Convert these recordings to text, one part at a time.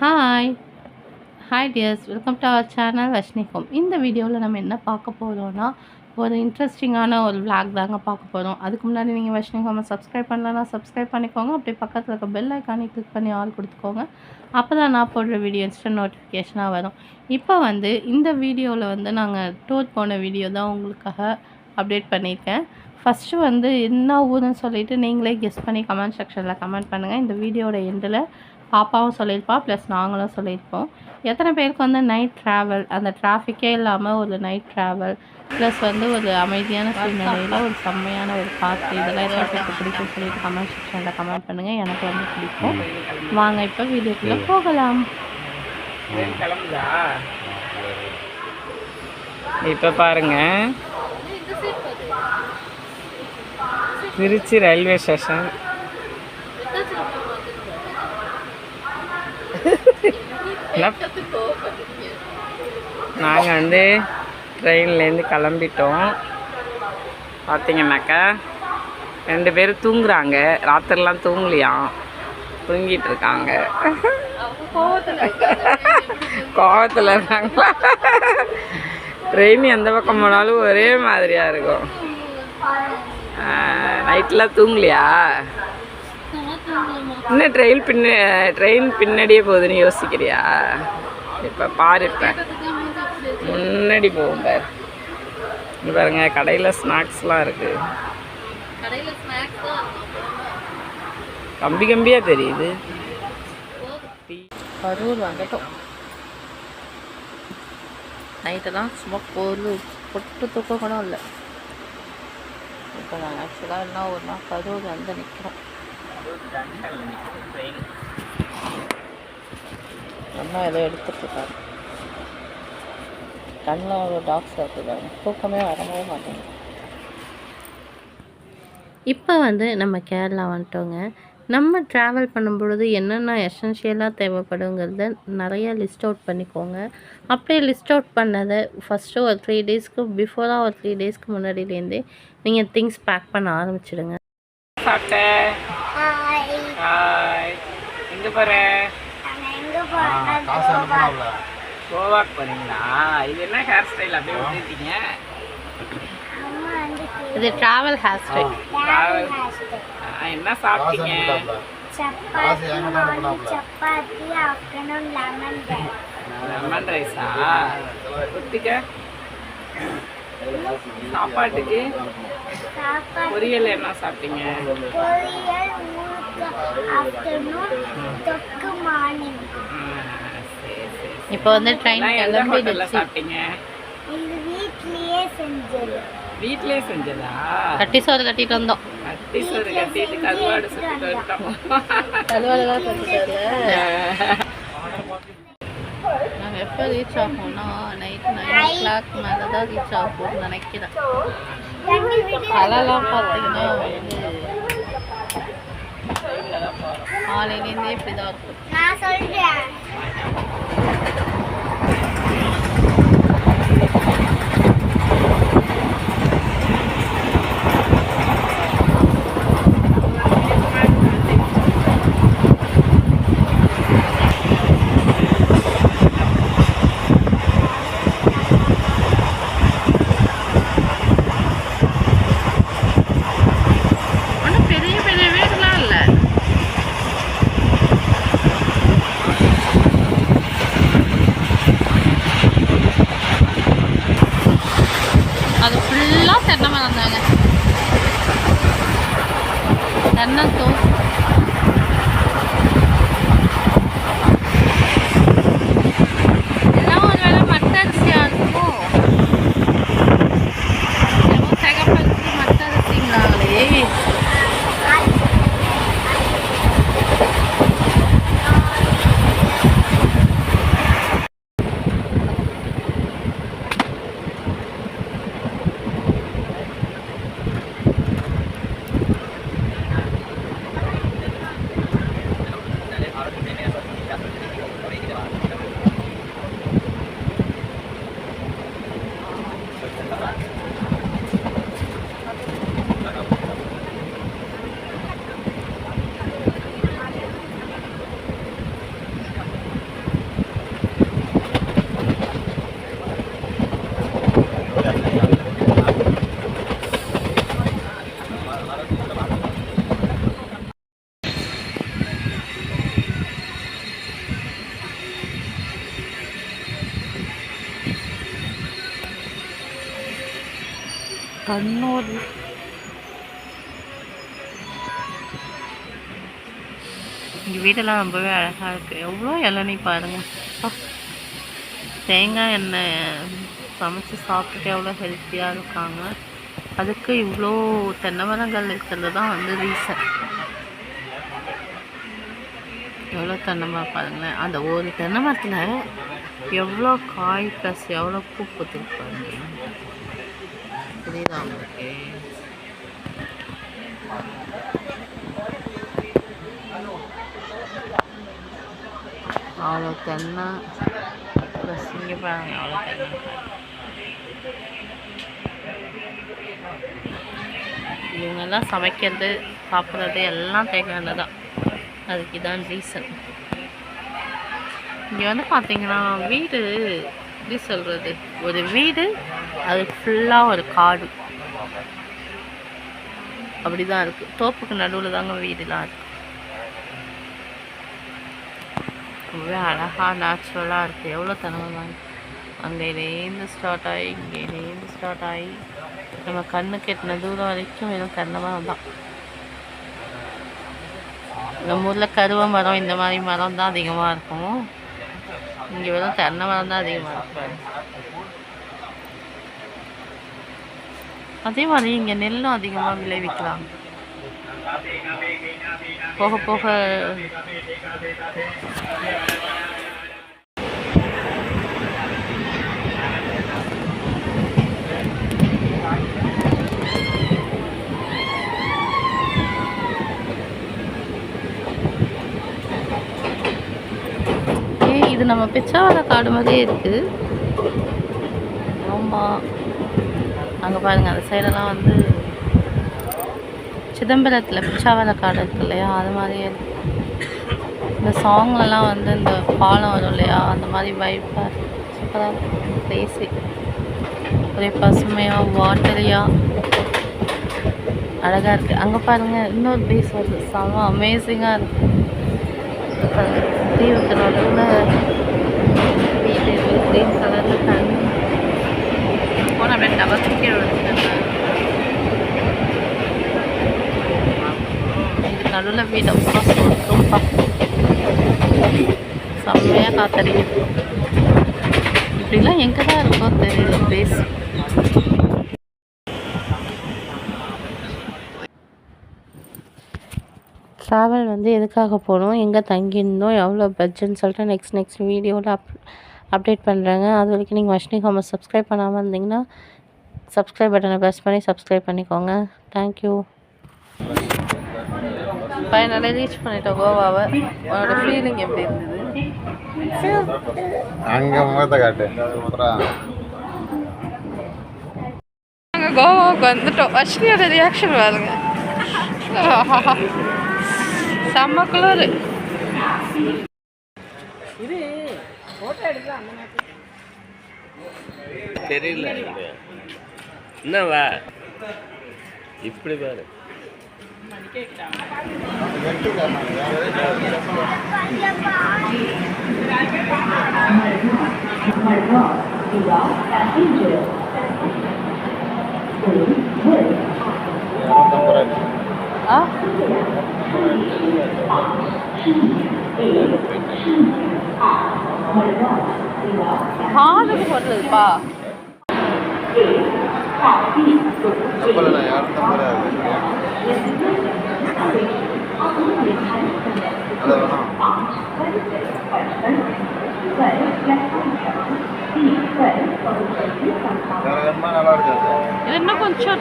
Hi hi dears welcome to our channel வஷ்ணிகோம் இந்த வீடியோவில் நம்ம என்ன பார்க்க போகிறோன்னா ஒரு இன்ட்ரெஸ்டிங்கான ஒரு விளாக் தாங்க பார்க்க போகிறோம் அதுக்கு முன்னாடி நீங்கள் வஷ்னி சப்ஸ்கிரைப் பண்ணலன்னா சப்ஸ்கிரைப் பண்ணிக்கோங்க. அப்படியே பக்கத்தில் இருக்க பெல் ஐக்கானே கிளிக் பண்ணி ஆல் கொடுத்துக்கோங்க. அப்போ தான் நான் போடுற வீடியோ இன்ஸ்டன்ட் நோட்டிஃபிகேஷனாக வரும். இப்போ வந்து இந்த வீடியோவில் வந்து நாங்கள் டூர் போன வீடியோ தான் உங்களுக்காக அப்டேட் பண்ணியிருக்கேன். ஃபஸ்ட்டு வந்து என்ன ஊருன்னு சொல்லிவிட்டு நீங்களே கெஸ் பண்ணி கமெண்ட் செக்ஷனில் கமெண்ட் பண்ணுங்கள் இந்த வீடியோட எண்டில் பாப்பாவும் சொல்லியிருப்பா ப்ளஸ் நாங்களும் சொல்லியிருப்போம். எத்தனை பேருக்கு வந்து நைட் ட்ராவல் அந்த டிராஃபிக்கே இல்லாமல் ஒரு நைட் ட்ராவல் ப்ளஸ் வந்து ஒரு அமைதியான சூழ்நிலையில் ஒரு செம்மையான ஒரு காற்று இதெல்லாம் எத்தனை பேருக்கு பிடிக்கும்னு சொல்லிட்டு கமெண்ட் செக்ஷனில் கமெண்ட் பண்ணுங்கள் எனக்கு வந்து பிடிக்கும். வாங்க இப்போ வீடியோக்குள்ளே போகலாம். இப்போ பாருங்க. திருச்சி ரயில்வே ஸ்டேஷன் நாங்கள் வந்து ட்ரெயின்லேருந்து கிளம்பிட்டோம். பார்த்தீங்கன்னாக்கா ரெண்டு பேரும் தூங்குறாங்க. ராத்திரிலாம் தூங்கலையாம் தூங்கிட்டு இருக்காங்க. கோவத்தில் இருக்காங்களா? ட்ரெயின் எந்த பக்கம் போனாலும் ஒரே மாதிரியாக இருக்கும். நைட்லாம் தூங்கலையா? இன்னும் ட்ரெயின் பின்ன ட்ரெயின் பின்னாடியே போகுதுன்னு யோசிக்கிறியா? இப்போ பாரு இப்போ. முன்னாடி போகும் பாரு. இங்க பாருங்க கடையில் ஸ்நாக்ஸ்லாம் இருக்குது கம்பி கம்பியாக தெரியுது. கரூர் வந்துட்டோம். நைட்டெல்லாம் சும்மா பொருள் பொட்டு தூக்கம் கூட இல்லை. இப்போ நாங்கள் ஆக்சுவலாக என்ன ஒரு நாள் கரூர் வந்து நிற்கிறோம் அண்ணா ஏதோ எடுத்துட்டு இருக்காரு கண்ணில் ஒரு டாக்ஸ் இருக்குதாங்க தூக்கமே வரவே மாட்டேங்குது. இப்போ வந்து நம்ம கேரளா வந்துட்டோங்க. நம்ம ட்ராவல் பண்ணும்பொழுது என்னென்ன எசென்ஷியலாக தேவைப்படுங்கிறத நிறைய லிஸ்ட் அவுட் பண்ணிக்கோங்க. அப்படியே லிஸ்ட் அவுட் பண்ணதை ஃபஸ்ட்டு ஒரு த்ரீ டேஸ்க்கு பிஃபோராக ஒரு த்ரீ டேஸ்க்கு முன்னாடியிலேருந்தே நீங்கள் திங்ஸ் பேக் பண்ண ஆரம்பிச்சிடுங்க. சாப்பிட்ட ஹாய் எங்கே போகிற கோவாக்கு. போகிறீங்களா இது என்ன ஹேர் ஸ்டைல் அப்படியே விட்டுட்டீங்க? இது ட்ராவல் ஹேர் ஸ்டைல் Travel. ஆ, என்ன சாப்பிட்டீங்க? Chapati chapati afternoon lemon rice lemon ரைஸா ஒத்திக்க சாப்பாட்டுக்கு சாப்பாடு பொரியல் என்ன சாப்பிட்டீங்க? இப்போ வந்து ட்ரெயின் கிளம்பிடுச்சு சாப்பிட்டீங்க? இது வீட்லயே செஞ்சது. கட்டி சோறு கட்டிட்டு வந்தோம். கட்டி சோறு கட்டிட்டு கருவாடு சுற்றிட்டு வந்துட்டோம். கருவாடுலாம் கட்டிட்டு நாங்கள் எப்போ ரீச் ஆகும்னா நைட் நைன் ஓ கிளாக் மேலே தான் ரீச் ஆகும்னு நினைக்கிறேன் கலெல்லாம் பார்த்தீங்கன்னா வந்து காலையிலேருந்தே இப்படி தான் இருக்கும் நான் சொல்றேன் ஆனால் பெரிய பெரிய வீடுலாம் இல்லை அது ஃபுல்லாக தென்னை மரம் தாங்க. தென்னை கண்ணூர் இங்கே வீடெல்லாம் ரொம்பவே அழகாக இருக்குது எவ்வளோ இளநீ பாருங்கள் அப்பா. தேங்காய் எண்ணெய் சமைச்சு சாப்பிட்டுட்டு எவ்வளோ ஹெல்த்தியாக இருக்காங்க. அதுக்கு இவ்வளோ தென்னை மரங்கள் இருக்கிறது தான் வந்து ரீசன் எவ்வளோ தென்னை மரம் பாருங்களேன். அந்த ஒரு தென்னை மரத்தில் எவ்வளோ காய் ப்ளஸ் எவ்வளோ பூ பூத்துருக்கு பாருங்கள் புரியுதா உங்களுக்கு அவ்வளோ தென்னா ப்ளஸ் இங்கே பாருங்க அவ்வளோ தென்னை இவங்கெல்லாம் சமைக்கிறது சாப்பிட்றது எல்லாம் தேவையான தான். அதுக்கு இதான் ரீசன் இங்கே வந்து பார்த்தீங்கன்னா வீடு எப்படி சொல்கிறது ஒரு வீடு அது ஃபுல்லாக ஒரு காடு. அப்படி தான் இருக்குது தோப்புக்கு நடுவில் தாங்க வீடுலாம் இருக்குது ரொம்பவே அழகாக நேச்சுரலாக இருக்குது எவ்வளோ தனமாக அங்கேலேருந்து ஸ்டார்ட் ஆகி இங்கேலேருந்து ஸ்டார்ட் ஆகி நம்ம கண்ணு கெட்டின தூரம் வரைக்கும் வெறும் கண்ணமாக தான். நம்ம ஊரில் கருவ மரம் இந்த மாதிரி மரம் தான் அதிகமாக இருக்கும். இங்கே வெறும் தென்னை மரம் தான் அதிகமாக இருக்கும். அதே மாதிரி இங்கே நெல்லும் அதிகமாக விளைவிக்கலாம். போக போக ஏய் இது நம்ம பிச்சாவர காடு மாதிரியே இருக்குது ஆமாம் அங்கே பாருங்கள் அந்த சைடெல்லாம் வந்து சிதம்பரத்தில் பிச்சாவர காடு இருக்கு இல்லையா? அது மாதிரியே இந்த சாங்லலாம் வந்து இந்த பாலம் வரும் இல்லையா? அந்த மாதிரி வைப்பாக சூப்பராக இருக்கும் பிளேஸு ஒரே பசுமையாக வாட்டரியாக அழகாக இருக்குது அங்கே பாருங்கள் இன்னொரு பீஸ் வருது. செம அமேசிங்காக இருக்குது தீவுக்கு நடுவில் வீடு க்ரீன் கலரில் தண்ணி போன அப்படியே டபுள் கீழே விழுந்துட்டேன் இது நடுவில் வீடு அவ்வளோ செம்மையாக காத்தடிக்குது இப்படிலாம் எங்கே தான் இருக்கோ தெரியல பிளேஸ் ட்ராவல் வந்து எதுக்காக போனோம் எங்கே தங்கியிருந்தோம்? எவ்வளோ பட்ஜெட்னு சொல்லிட்டு நெக்ஸ்ட் நெக்ஸ்ட் வீடியோவில் அப் அப்டேட் பண்ணுறேங்க அது வரைக்கும் நீங்கள் வஷ்ணி ஹோமஸ் சப்ஸ்கிரைப் பண்ணாமல் இருந்தீங்கன்னா சப்ஸ்கிரைப் பட்டனை ப்ரெஸ் பண்ணி சப்ஸ்கிரைப் பண்ணிக்கோங்க. தேங்க்யூ ஃபைனலாக ரீச் பண்ணிட்டோம் கோவாவை. உன்னோட ஃபீலிங் எப்படி இருந்தது? அங்க முகத்தை காட்டு. நாங்கள் கோவாவுக்கு வந்துட்டோம். வஷ்ணியோட ரியாக்ஷன் பாருங்க. செம்ம குளிர். தெரியல. என்னவா? இப்படி பாரு. ஆ காதுக்கு போடுறதுப்பா கப்பல் நான் இரநூத்தம்பது அது வேணாம் வேற வேணுமா நல்லா இருக்காது இது இன்னும் கொஞ்சம்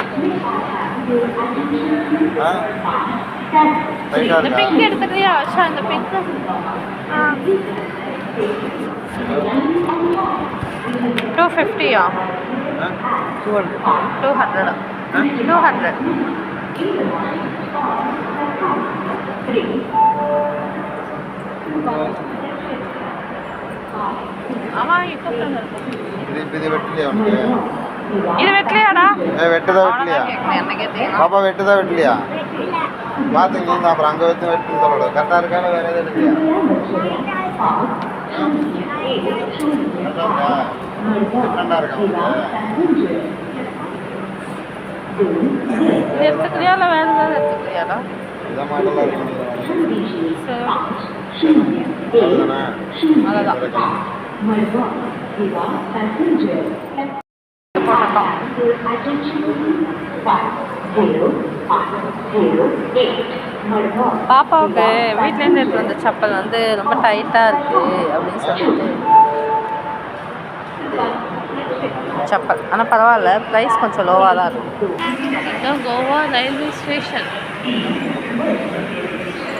இந்த பிங்க் எடுத்துக்கிறியா ஆஷா இந்த பிங்க் டூ ஃபிஃப்டியா? டூ ஹண்ட்ரடா டூ ஹண்ட்ரட் ஆமாம் இப்போ இது வெட்டலையாடா வெட்டுதா வெட்டலையா பாப்பா வெட்டுதா வெட்டலையா பார்த்துங்க நீங்க அப்புறம் அங்கே வச்சு வெட்டுன்னு சொல்லணும் கரெக்டாக இருக்கான வேற இல்லையா கரெக்டாக இருக்கா டிஃப்ரெண்டாக இருக்கா பாப்பாவுக்கு வீட்லேருந்து எடுத்து வந்த செப்பல் வந்து ரொம்ப டைட்டாக இருக்குது அப்படின்னு சொல்லிட்டு. செப்பல். ஆனால் பரவாயில்ல ப்ரைஸ் கொஞ்சம் லோவாக தான் இருக்கும். Goa railway station